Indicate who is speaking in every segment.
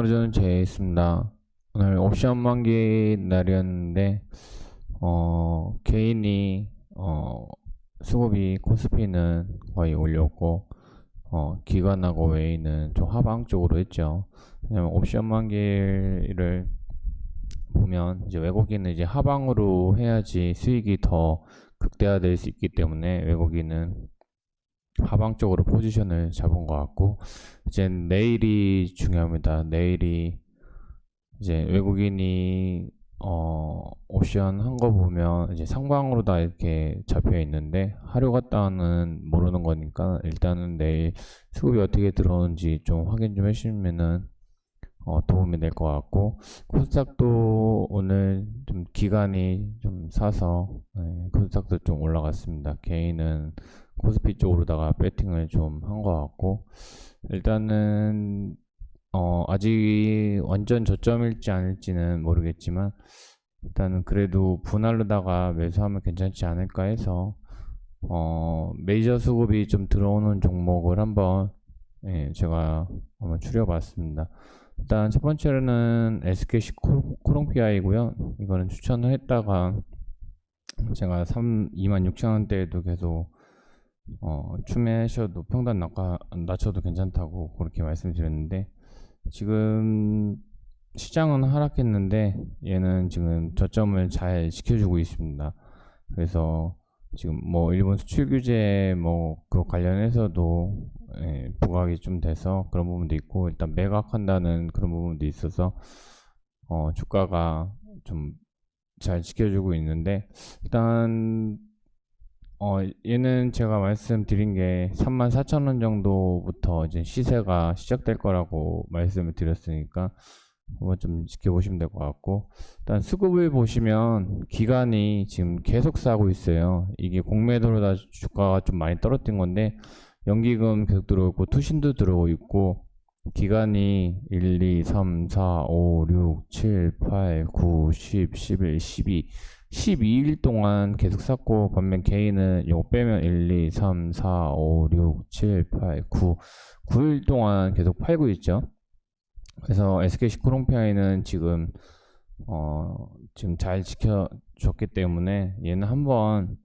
Speaker 1: 안녕하세요. 행어로저는 제이스입니다. 오늘 옵션 만기 날이었는데, 어, 개인이, 어, 수급이 코스피는 거의 올렸고, 어, 기관하고 웨이는 좀 하방 쪽으로 했죠. 왜냐면 옵션 만기를 보면 이제 외국인은 이제 하방으로 해야지 수익이 더 극대화될 수 있기 때문에 외국인은 하방 쪽으로 포지션을 잡은 것 같고 이제 내일이 중요합니다. 내일이 이제 외국인이 어 옵션 한 거 보면 이제 상방으로 다 이렇게 잡혀 있는데 하루 갔다는 모르는 거니까 일단은 내일 수급이 어떻게 들어오는지 좀 확인 좀 해주시면은 어 도움이 될 것 같고 코스닥도 오늘 좀 기간이 좀 사서 네, 코스닥도 좀 올라갔습니다. 개인은 코스피 쪽으로다가 배팅을 좀 한 것 같고 일단은 어 아직 완전 저점일지 아닐지는 모르겠지만 일단은 그래도 분할로다가 매수하면 괜찮지 않을까 해서 어 메이저 수급이 좀 들어오는 종목을 한번 예, 제가 한번 추려봤습니다. 일단 첫 번째로는 SKC 코롱피아이고요. 이거는 추천을 했다가 제가 3, 26,000원대에도 계속 어, 추매하셔도 평단 낮가, 낮춰도 괜찮다고 그렇게 말씀드렸는데 지금 시장은 하락했는데 얘는 지금 저점을 잘 지켜주고 있습니다. 그래서 지금 뭐 일본 수출 규제 뭐 그 관련해서도 예, 부각이 좀 돼서 그런 부분도 있고 일단 매각한다는 그런 부분도 있어서 어, 주가가 좀 잘 지켜주고 있는데 일단 어, 얘는 제가 말씀드린 게 34,000원 정도부터 이제 시세가 시작될 거라고 말씀을 드렸으니까 한번 좀 지켜보시면 될 것 같고 일단 수급을 보시면 기간이 지금 계속 싸고 있어요. 이게 공매도로 다 주가가 좀 많이 떨어진 건데 연기금 계속 들어오고 투신도 들어오고 있고 기간이 1, 2, 3, 4, 5, 6, 7, 8, 9, 10, 11, 12 12일 동안 계속 샀고 반면 개인은 요거 빼면 1, 2, 3, 4, 5, 6, 7, 8, 9 9일 동안 계속 팔고 있죠. 그래서 SK 시크롱피아이는 지금 어 지금 잘 지켜줬기 때문에 얘는 한번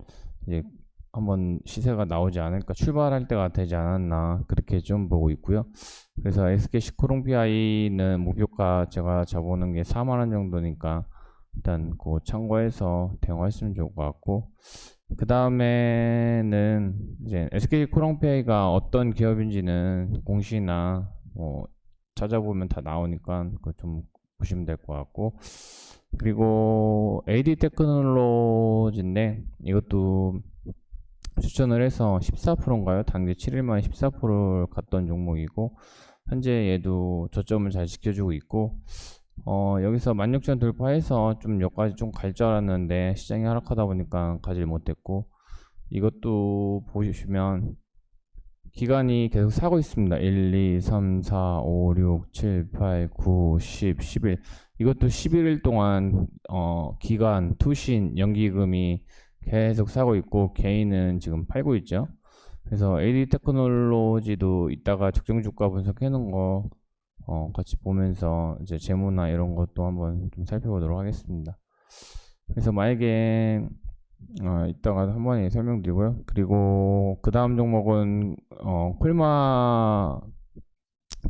Speaker 1: 이제 한번 시세가 나오지 않을까 출발할 때가 되지 않았나 그렇게 좀 보고 있고요. 그래서 SK 시크롱피아이는 목표가 제가 잡아오는 게 4만원 정도니까 일단 그 참고해서 대응하시면 좋을 것 같고 그 다음에는 이제 SK 코롱페이가 어떤 기업인지는 공시나 뭐 찾아보면 다 나오니까 그좀 보시면 될 것 같고 그리고 AD 테크놀로지인데 이것도 추천을 해서 14%인가요? 단기 7일 만에 14%를 갔던 종목이고 현재 얘도 저점을 잘 지켜주고 있고 어, 여기서 16,000 돌파해서 좀 여기까지 좀 갈 줄 알았는데 시장이 하락하다 보니까 가질 못했고 이것도 보시면 기간이 계속 사고 있습니다. 1, 2, 3, 4, 5, 6, 7, 8, 9, 10, 11 이것도 11일 동안 어, 기간, 투신, 연기금이 계속 사고 있고 개인은 지금 팔고 있죠. 그래서 AD 테크놀로지도 이따가 적정 주가 분석해 놓은 거 어, 같이 보면서 이제 재무나 이런 것도 한번 좀 살펴보도록 하겠습니다. 그래서 만약에 어, 이따가 한 번에 설명드리고요. 그리고 그 다음 종목은 어, 콜마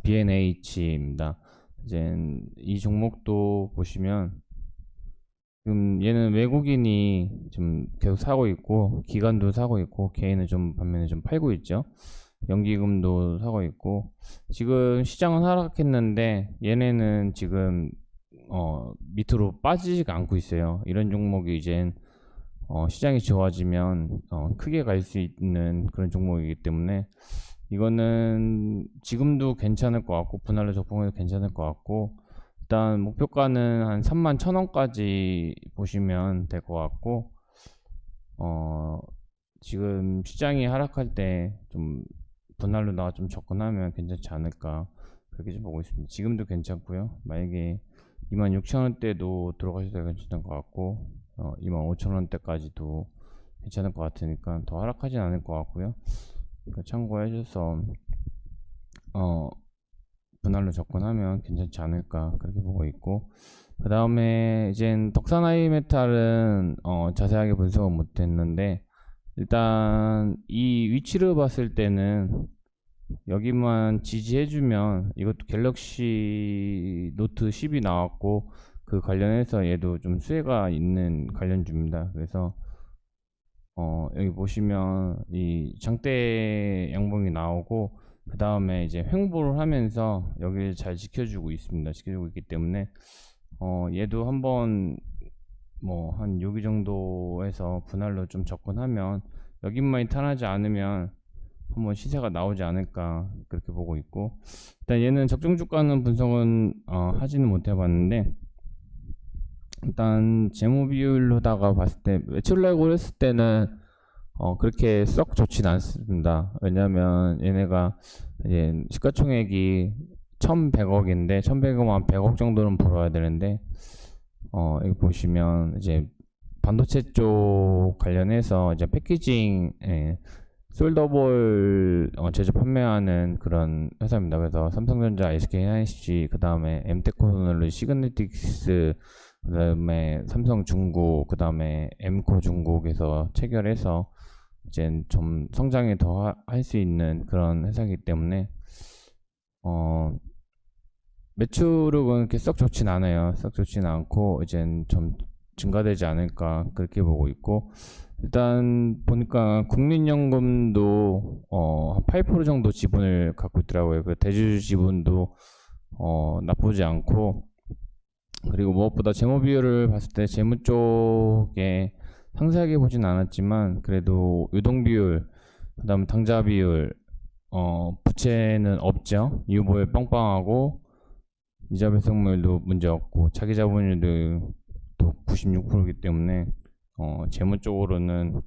Speaker 1: BNH입니다. 이제 이 종목도 보시면 지금 얘는 외국인이 좀 계속 사고 있고 기관도 사고 있고 개인은 좀 반면에 좀 팔고 있죠. 연기금도 사고 있고 지금 시장은 하락했는데 얘네는 지금 어 밑으로 빠지지가 않고 있어요. 이런 종목이 이제 어 시장이 좋아지면 어 크게 갈 수 있는 그런 종목이기 때문에 이거는 지금도 괜찮을 것 같고 분할로 적봉해도 괜찮을 것 같고 일단 목표가는 한 3만 1천원까지 보시면 될 것 같고 어 지금 시장이 하락할 때 좀 분할로 나가 좀 접근하면 괜찮지 않을까 그렇게 좀 보고 있습니다. 지금도 괜찮고요. 만약에 26,000원대도 들어가셔도 괜찮을 것 같고 어, 25,000원대까지도 괜찮을 것 같으니까 더 하락하진 않을 것 같고요. 그러니까 참고해 주셔서 어, 분할로 접근하면 괜찮지 않을까 그렇게 보고 있고 그 다음에 이젠 덕산 하이 메탈은 어, 자세하게 분석은 못했는데 일단 이 위치를 봤을 때는 여기만 지지해주면 이것도 갤럭시 노트 10이 나왔고 그 관련해서 얘도 좀 수혜가 있는 관련주입니다. 그래서 어, 여기 보시면 이 장대 양봉이 나오고 그 다음에 이제 횡보를 하면서 여기를 잘 지켜주고 있습니다. 지켜주고 있기 때문에 어, 얘도 한번 뭐 한 여기 정도에서 분할로 좀 접근하면 여기만 이탈하지 않으면 한번 시세가 나오지 않을까 그렇게 보고 있고 일단 얘는 적정 주가는 분석은 어, 하지는 못해봤는데 일단 재무 비율로다가 봤을 때 매출 내고 했을 때는 어, 그렇게 썩 좋진 않습니다. 왜냐면 얘네가 이제 시가총액이 1100억인데 1100억만 100억 정도는 벌어야 되는데 어, 여기 보시면 이제 반도체 쪽 관련해서 이제 패키징 예, 솔더볼 어, 제조 판매하는 그런 회사입니다. 그래서 삼성전자, SK하이닉스, 그 다음에 엠테크놀로지, 시그네틱스, 그 다음에 삼성 중국, 그 다음에 엠코 중국에서 체결해서 이제 좀 성장에 더할 수 있는 그런 회사이기 때문에 어 매출은 그렇게 썩 좋진 않아요. 썩 좋진 않고 이젠 좀 증가되지 않을까 그렇게 보고 있고 일단 보니까 국민연금도 어, 한8% 정도 지분을 갖고 있더라고요. 그 대주주 지분도 어, 나쁘지 않고 그리고 무엇보다 재무 비율을 봤을 때 재무 쪽에 상세하게 보진 않았지만 그래도 유동 비율, 그다음 당좌 비율, 어, 부채는 없죠. 유보율 빵빵하고 이자 배송률도 문제 없고 차기 자본율도 또 96%이기 때문에 어, 재무 쪽으로는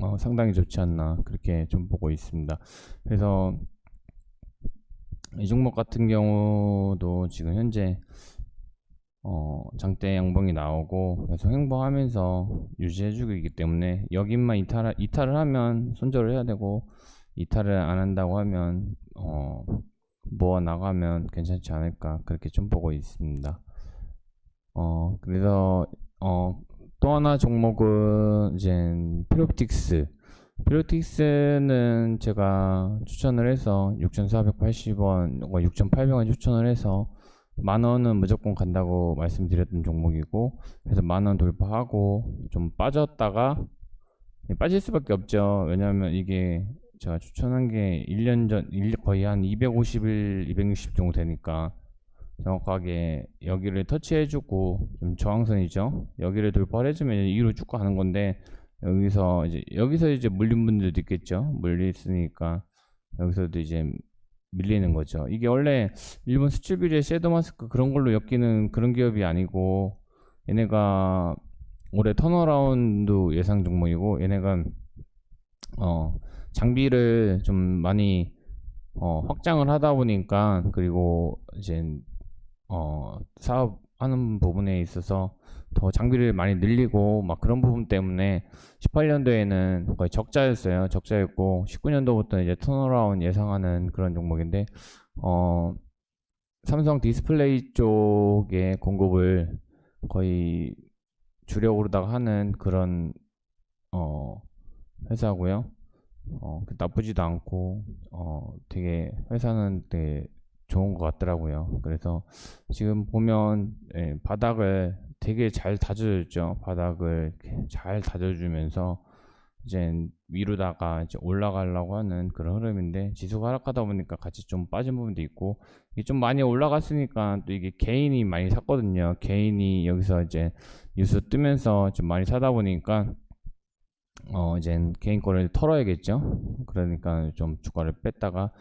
Speaker 1: 어, 상당히 좋지 않나 그렇게 좀 보고 있습니다. 그래서 이 종목 같은 경우도 지금 현재 어, 장대 양봉이 나오고 계속 행보하면서 유지해주고 있기 때문에 여기만 이탈, 이탈을 하면 손절을 해야 되고 이탈을 안 한다고 하면 어, 모아 나가면 괜찮지 않을까 그렇게 좀 보고 있습니다. 어, 그래서 어, 또 하나 종목은 이제 피로틱스 피로틱스는 제가 추천을 해서 6,480원, 6,800원 추천을 해서 만 원은 무조건 간다고 말씀드렸던 종목이고 그래서 만 원 돌파하고 좀 빠졌다가 빠질 수밖에 없죠. 왜냐하면 이게 제가 추천한 게 1년 전 거의 한 250일, 260 정도 되니까 정확하게 여기를 터치해주고 좀 저항선이죠. 여기를 돌파해주면 이로 쭉 가는 건데 여기서 이제 여기서 이제 물린 분들도 있겠죠. 물리으니까 여기서도 이제 밀리는 거죠. 이게 원래 일본 수출 규제 섀도 마스크 그런 걸로 엮이는 그런 기업이 아니고 얘네가 올해 턴어라운드 예상 종목이고 얘네가 어 장비를 좀 많이 어 확장을 하다 보니까 그리고 이제 어 사업하는 부분에 있어서 더 장비를 많이 늘리고 막 그런 부분 때문에 18년도에는 거의 적자였어요. 적자였고 19년도부터 이제 턴어라운 예상하는 그런 종목인데 어 삼성 디스플레이 쪽에 공급을 거의 주력으로다가 하는 그런 어 회사고요. 어 나쁘지도 않고 어 되게 회사는 되게 좋은 것 같더라고요. 그래서 지금 보면 예, 바닥을 되게 잘 다져줬죠. 바닥을 잘 다져주면서 이제 위로다가 이제 올라가려고 하는 그런 흐름인데 지수가 하락하다 보니까 같이 좀 빠진 부분도 있고 이게 좀 많이 올라갔으니까 또 이게 개인이 많이 샀거든요. 개인이 여기서 이제 뉴스 뜨면서 좀 많이 사다 보니까 어 이제 개인 거를 털어야겠죠. 그러니까 좀 주가를 뺐다가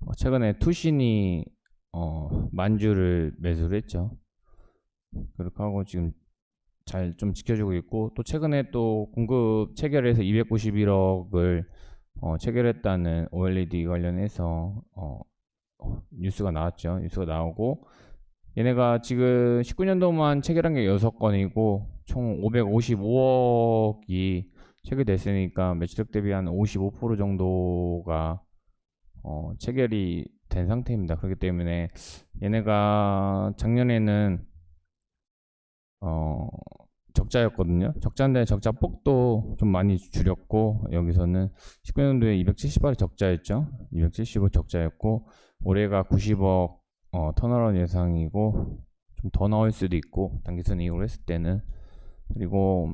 Speaker 1: 어 최근에 투신이 어 만주를 매수를 했죠. 그렇게 하고 지금 잘 좀 지켜주고 있고 또 최근에 또 공급 체결해서 291억을 어, 체결했다는 OLED 관련해서 어, 어, 뉴스가 나왔죠. 뉴스가 나오고 얘네가 지금 19년도만 체결한 게 6건이고 총 555억이 체결됐으니까 매출액 대비 한 55% 정도가 어, 체결이 된 상태입니다. 그렇기 때문에 얘네가 작년에는 어 적자였거든요. 적자인데 적자 폭도 좀 많이 줄였고 여기서는 19년도에 270억이 적자였죠. 270억 적자였고 올해가 90억 어, 턴어라운 예상이고 좀 더 나올 수도 있고 단기순이익으로 했을 때는 그리고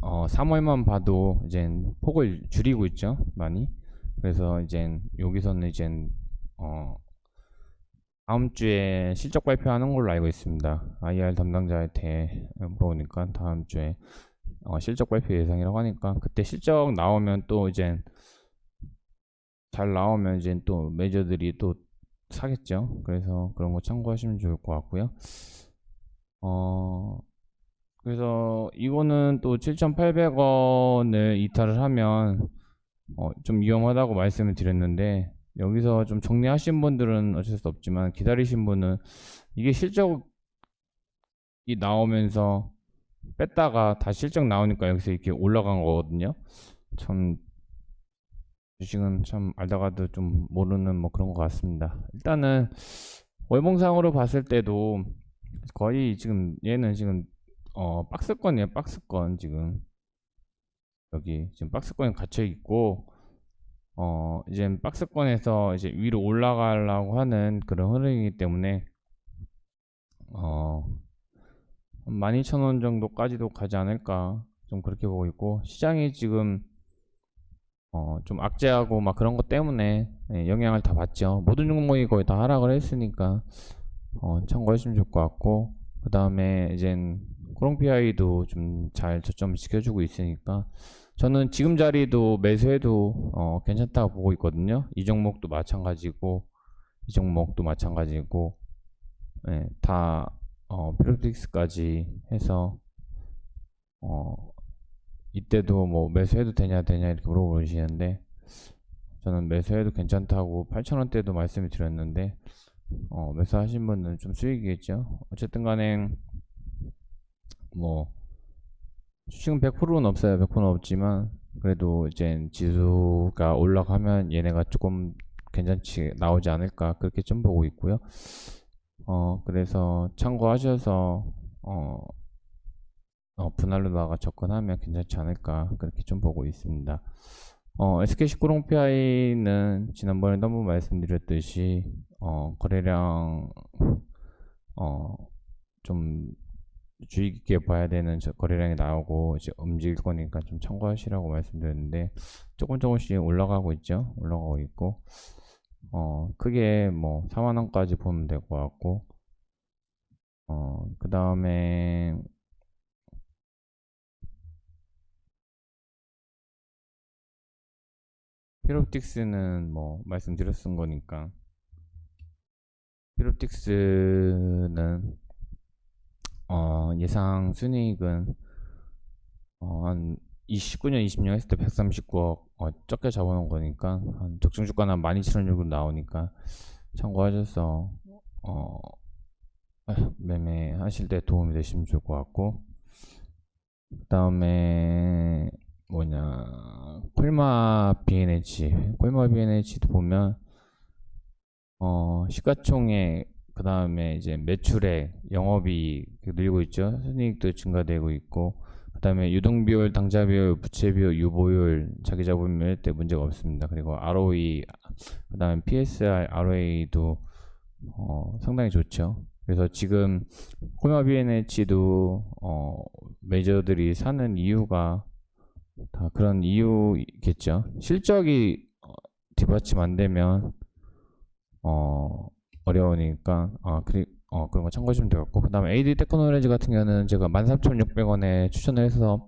Speaker 1: 어, 3월만 봐도 이제 폭을 줄이고 있죠 많이 그래서 이제 여기서는 이제 어, 다음 주에 실적 발표하는 걸로 알고 있습니다. IR 담당자한테 물어보니까 다음 주에 어, 실적 발표 예상이라고 하니까 그때 실적 나오면 또 이제 잘 나오면 이제 또 매저들이 또 사겠죠. 그래서 그런 거 참고하시면 좋을 것 같고요. 어 그래서 이거는 또 7,800원을 이탈을 하면 어, 좀 위험하다고 말씀을 드렸는데 여기서 좀 정리하신 분들은 어쩔 수 없지만 기다리신 분은 이게 실적이 나오면서 뺐다가 다시 실적 나오니까 여기서 이렇게 올라간 거거든요. 참 주식은 참 알다가도 좀 모르는 뭐 그런 것 같습니다. 일단은 월봉상으로 봤을 때도 거의 지금 얘는 지금 어 박스권이에요. 박스권 지금 여기 지금 박스권에 갇혀 있고 어 이제 박스권에서 이제 위로 올라가려고 하는 그런 흐름이기 때문에 어 12,000원 정도까지도 가지 않을까 좀 그렇게 보고 있고 시장이 지금 어, 좀 악재하고 막 그런 것 때문에 예, 영향을 다 받죠. 모든 종목이 거의 다 하락을 했으니까 어, 참고하시면 좋을 것 같고 그 다음에 이젠 코롱피아이도 좀 잘 저점을 지켜주고 있으니까 저는 지금 자리도 매수해도 어, 괜찮다고 보고 있거든요. 이 종목도 마찬가지고 이 종목도 마찬가지고 예, 다 어, 피로틱스까지 해서 어, 이때도 뭐 매수해도 되냐 되냐 이렇게 물어보시는데 저는 매수해도 괜찮다고 8,000원대도 말씀을 드렸는데 어, 매수하신 분은 좀 수익이겠죠. 어쨌든 간에 뭐 주식은 100%는 없어요. 100%는 없지만 그래도 이제 지수가 올라가면 얘네가 조금 괜찮지 나오지 않을까 그렇게 좀 보고 있고요. 어 그래서 참고하셔서 어, 어 분할로다가 접근하면 괜찮지 않을까 그렇게 좀 보고 있습니다. 어, SK19롱PI는 지난번에도 한번 말씀드렸듯이 어, 거래량 어, 좀 주의 깊게 봐야 되는 저 거래량이 나오고 이제 움직일 거니까 좀 참고하시라고 말씀드렸는데 조금 조금씩 올라가고 있죠. 올라가고 있고. 어, 크게 뭐 4만 원까지 보면 될 것 같고. 어, 그 다음에 피롭틱스는 뭐 말씀드렸은 거니까. 피롭틱스는 어, 예상 순이익은 어, 한 29년, 20년 했을 때 139억 어, 적게 잡아놓은 거니까 한 적정 주가는 한 12,000원 정도 나오니까 참고하셔서 어, 매매하실 때 도움이 되시면 좋을 것 같고. 그 다음에 뭐냐 콜마 BNH 콜마 BNH도 보면 어 시가총액 그 다음에 이제 매출액 영업이 늘고 있죠. 순이익도 증가되고 있고 그 다음에 유동비율 당좌비율 부채비율 유보율 자기자본율 때 문제가 없습니다. 그리고 ROE 그 다음에 PSR ROA도 어, 상당히 좋죠. 그래서 지금 콜마 BNH도 어, 메이저들이 사는 이유가 다 그런 이유겠죠. 실적이 어, 뒷받침 안 되면 어 어려우니까 아 그리 어 그런 거 참고하시면 되겠고 그 다음에 AD 테크놀로지 같은 경우는 제가 13,600원에 추천을 해서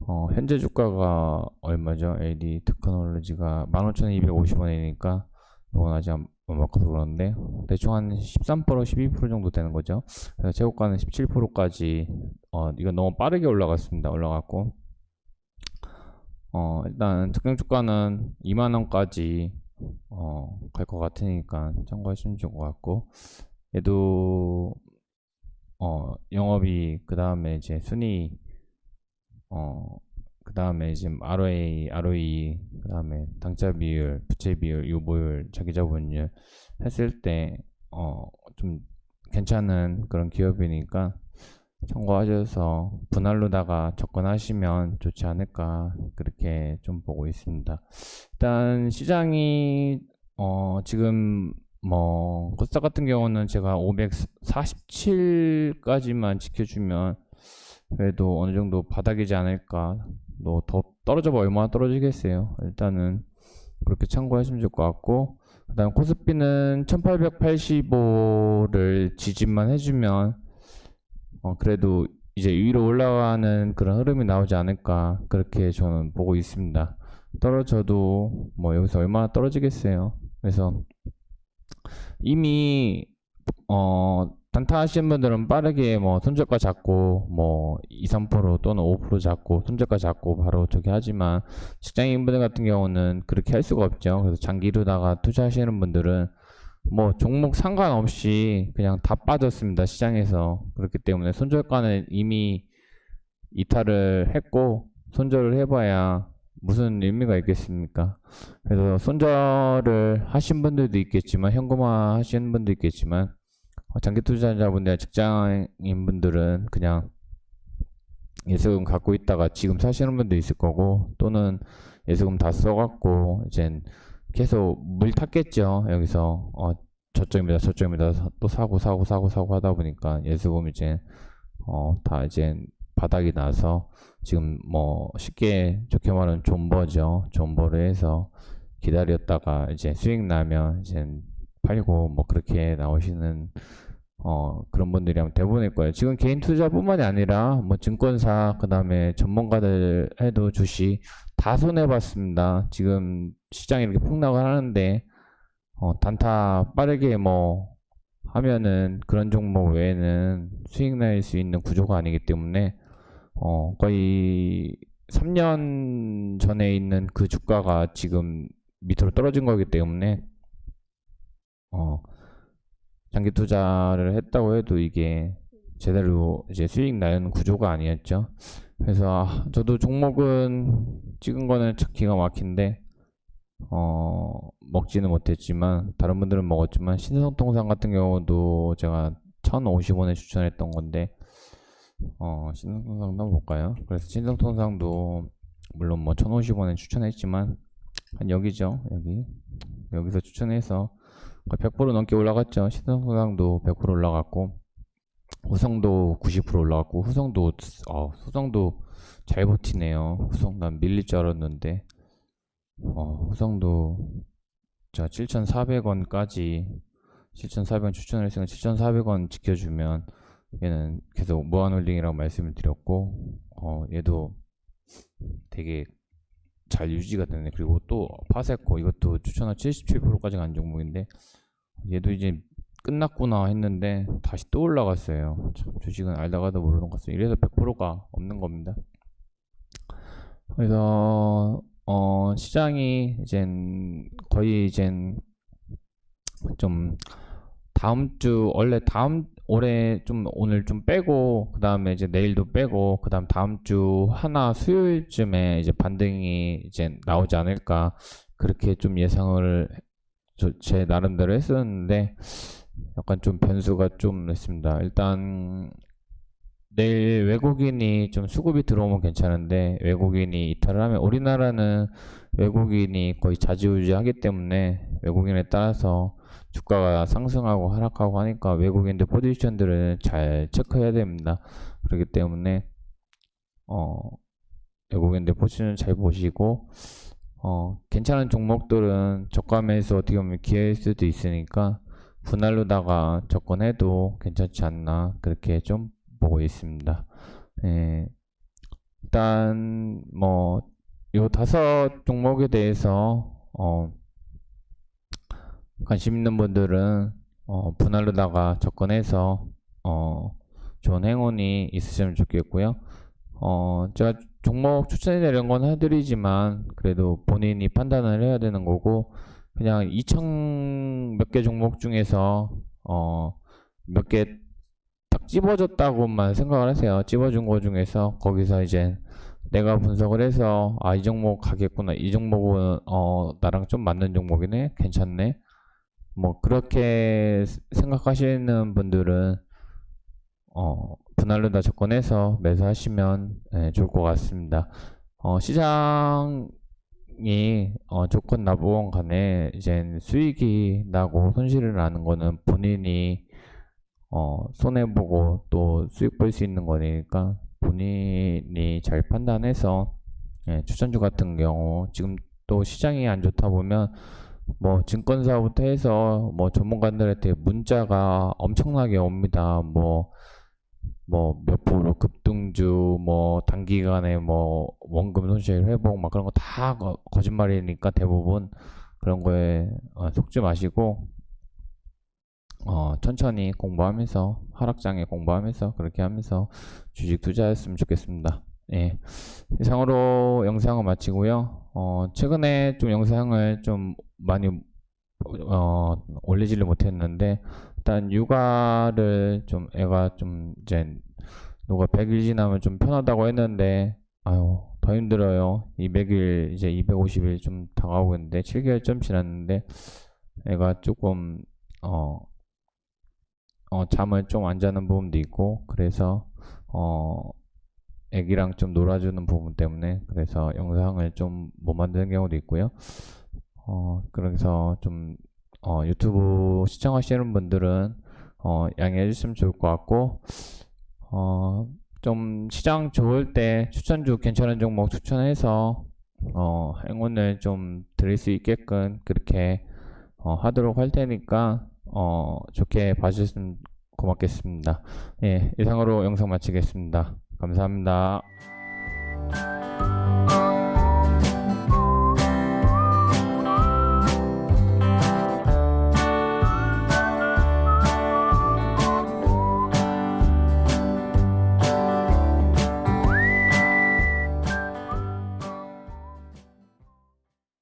Speaker 1: 어 현재 주가가 얼마죠? AD 테크놀로지가 15,250원이니까 이건 아직 안 먹어서 그러는데 대충 한 13% 12% 정도 되는 거죠. 그래서 제고가는 17%까지 어 이건 너무 빠르게 올라갔습니다. 올라갔고 어, 일단 특정 주가는 2만원까지 어, 갈 것 같으니까 참고하시면 좋을 것 같고. 얘도 어, 영업이 그 다음에 이제 순위 어, 그 다음에 지금 ROA, ROE, 그 다음에 당차 비율, 부채 비율, 유보율, 자기 자본율 했을 때, 어, 좀 괜찮은 그런 기업이니까 참고하셔서 분할로다가 접근하시면 좋지 않을까 그렇게 좀 보고 있습니다. 일단 시장이 어 지금 뭐 코스닥 같은 경우는 제가 547까지만 지켜주면 그래도 어느 정도 바닥이지 않을까. 뭐 더 떨어져 봐 얼마나 떨어지겠어요. 일단은 그렇게 참고하시면 좋을 것 같고 그다음 코스피는 1885를 지지만 해주면 어 그래도 이제 위로 올라가는 그런 흐름이 나오지 않을까 그렇게 저는 보고 있습니다. 떨어져도 뭐 여기서 얼마나 떨어지겠어요. 그래서 이미 어 단타 하시는 분들은 빠르게 뭐 손절가 잡고 뭐 2, 3% 또는 5% 잡고 손절가 잡고 바로 저기 하지만 직장인 분들 같은 경우는 그렇게 할 수가 없죠. 그래서 장기로다가 투자하시는 분들은 뭐 종목 상관없이 그냥 다 빠졌습니다. 시장에서. 그렇기 때문에 손절가는 이미 이탈을 했고 손절을 해봐야 무슨 의미가 있겠습니까? 그래서 손절을 하신 분들도 있겠지만 현금화 하시는 분도 있겠지만 어, 장기 투자자분들 직장인 분들은 그냥 예수금 갖고 있다가 지금 사시는 분도 있을 거고 또는 예수금 다 써갖고 이제 계속 물 탔겠죠 여기서. 어 저쪽입니다 저쪽입니다. 또 사고 사고 사고 사고 하다 보니까 예수금 이제 어 다 이제 바닥이 나서 지금 뭐 쉽게 좋게 말하면 존버죠. 존버를 해서 기다렸다가 이제 수익 나면 이제 팔고 뭐 그렇게 나오시는 어 그런 분들이 아마 대부분일 거예요. 지금 개인 투자뿐만이 아니라 뭐 증권사 그다음에 전문가들 해도 주식 다 손해 봤습니다. 지금 시장이 이렇게 폭락을 하는데 어 단타 빠르게 뭐 하면은 그런 종목 외에는 수익 날 수 있는 구조가 아니기 때문에 어 거의 3년 전에 있는 그 주가가 지금 밑으로 떨어진 거기 때문에 어, 장기 투자를 했다고 해도 이게 제대로 이제 수익 나는 구조가 아니었죠. 그래서 아, 저도 종목은 찍은 거는 참 기가 막힌데 어, 먹지는 못했지만 다른 분들은 먹었지만 신성통상 같은 경우도 제가 1,050원에 추천했던 건데 어, 신성통상도 한번 볼까요? 그래서 신성통상도 물론 뭐 1,050원에 추천했지만 한 여기죠. 여기 여기서 추천해서 100% 넘게 올라갔죠. 신성상도 100% 올라갔고 후성도 90% 올라갔고 후성도 어, 후성도 잘 버티네요. 후성 난 밀릴 줄 알았는데 어, 후성도 자 7,400원까지 7,400원 추천을 했으니까 7,400원 지켜주면 얘는 계속 무한홀딩이라고 말씀을 드렸고 어, 얘도 되게 잘 유지가 되네. 그리고 또 파세코 이것도 추천한 77%까지 간 종목인데 얘도 이제 끝났구나 했는데 다시 또 올라갔어요. 참 주식은 알다가도 모르는 것 같아요. 이래서 100%가 없는 겁니다. 그래서 어 시장이 이젠 거의 이젠 좀 다음 주 원래 다음 올해 좀 오늘 좀 빼고 그 다음에 이제 내일도 빼고 그 다음 다음 주 하나 수요일쯤에 이제 반등이 이제 나오지 않을까 그렇게 좀 예상을 저, 제 나름대로 했었는데 약간 좀 변수가 좀 있습니다. 일단 내일 외국인이 좀 수급이 들어오면 괜찮은데 외국인이 이탈을 하면 우리나라는 외국인이 거의 자지우지하기 때문에 외국인에 따라서 주가가 상승하고 하락하고 하니까 외국인들 포지션들을 잘 체크해야 됩니다. 그렇기 때문에 어 외국인들 포지션 잘 보시고 어 괜찮은 종목들은 매수 어떻게 보면 기회일 수도 있으니까 분할로다가 접근해도 괜찮지 않나 그렇게 좀 보고 있습니다. 예, 일단 뭐 요 다섯 종목에 대해서 어 관심 있는 분들은 어, 분할로다가 접근해서 어, 좋은 행운이 있으시면 좋겠고요. 어, 제가 종목 추천해 드린 건 해드리지만 그래도 본인이 판단을 해야 되는 거고 그냥 2천 몇 개 종목 중에서 어, 몇 개딱 집어줬다고만 생각을 하세요. 집어준 거 중에서 거기서 이제 내가 분석을 해서 아, 이 종목 가겠구나. 이 종목은 어, 나랑 좀 맞는 종목이네. 괜찮네. 뭐 그렇게 스- 생각하시는 분들은 어, 분할로 접근해서 매수하시면 예, 좋을 것 같습니다. 어, 시장이 어, 좋건 나쁘건 간에 이제 수익이 나고 손실을 나는 거는 본인이 어, 손해보고 또 수익 볼 수 있는 거니까 본인이 잘 판단해서 예, 추천주 같은 경우 지금 또 시장이 안 좋다 보면 뭐 증권사부터 해서 뭐 전문가들한테 문자가 엄청나게 옵니다. 뭐 뭐 몇 프로 급등주 뭐 단기간에 뭐 원금 손실 회복 막 그런 거 다 거짓말이니까 대부분 그런 거에 어, 속지 마시고 어, 천천히 공부하면서 하락장에 공부하면서 그렇게 하면서 주식 투자했으면 좋겠습니다. 예. 이상으로 영상을 마치고요. 어, 최근에 좀 영상을 좀 많이 어, 올리지를 못했는데 일단 육아를 좀 애가 좀 이제 누가 100일 지나면 좀 편하다고 했는데 아유 더 힘들어요. 200일 이제 250일 좀 다가오고 있는데 7개월 좀 지났는데 애가 조금 어, 어, 잠을 좀 안 자는 부분도 있고 그래서 어, 애기랑 좀 놀아주는 부분 때문에 그래서 영상을 좀 못 만드는 경우도 있고요. 어, 그래서 좀 어, 유튜브 시청하시는 분들은 어, 양해해 주시면 좋을 것 같고 어, 좀 시장 좋을 때 추천주 괜찮은 종목 추천해서 어, 행운을 좀 드릴 수 있게끔 그렇게 어, 하도록 할 테니까 어, 좋게 봐주셨으면 고맙겠습니다. 예, 이상으로 영상 마치겠습니다. 감사합니다.